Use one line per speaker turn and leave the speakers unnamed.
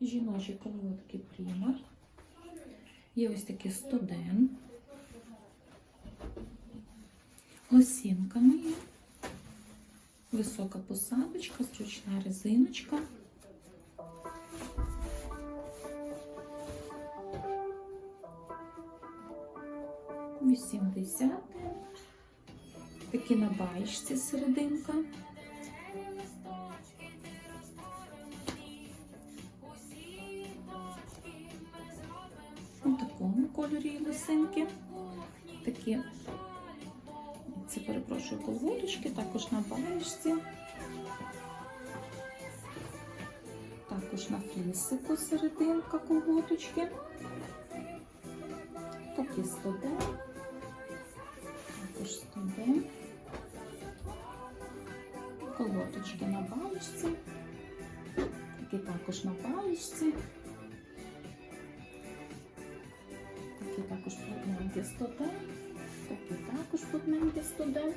жіночі колготки Примар. Є ось такі студен. Лосінками є. Висока посадочка, зручна резиночка. Вісімдесят. Такі на баєчці серединка. У такому кольорі лосинки. Такі, це перепрошую, колготочки, також на баєчці. Також на флісику серединка колготочки. Такі студен. Також студен. Колготочки на баєчці. Такі також на баєчці. Такі також плотненькі студен. Такі також плотненькі студен.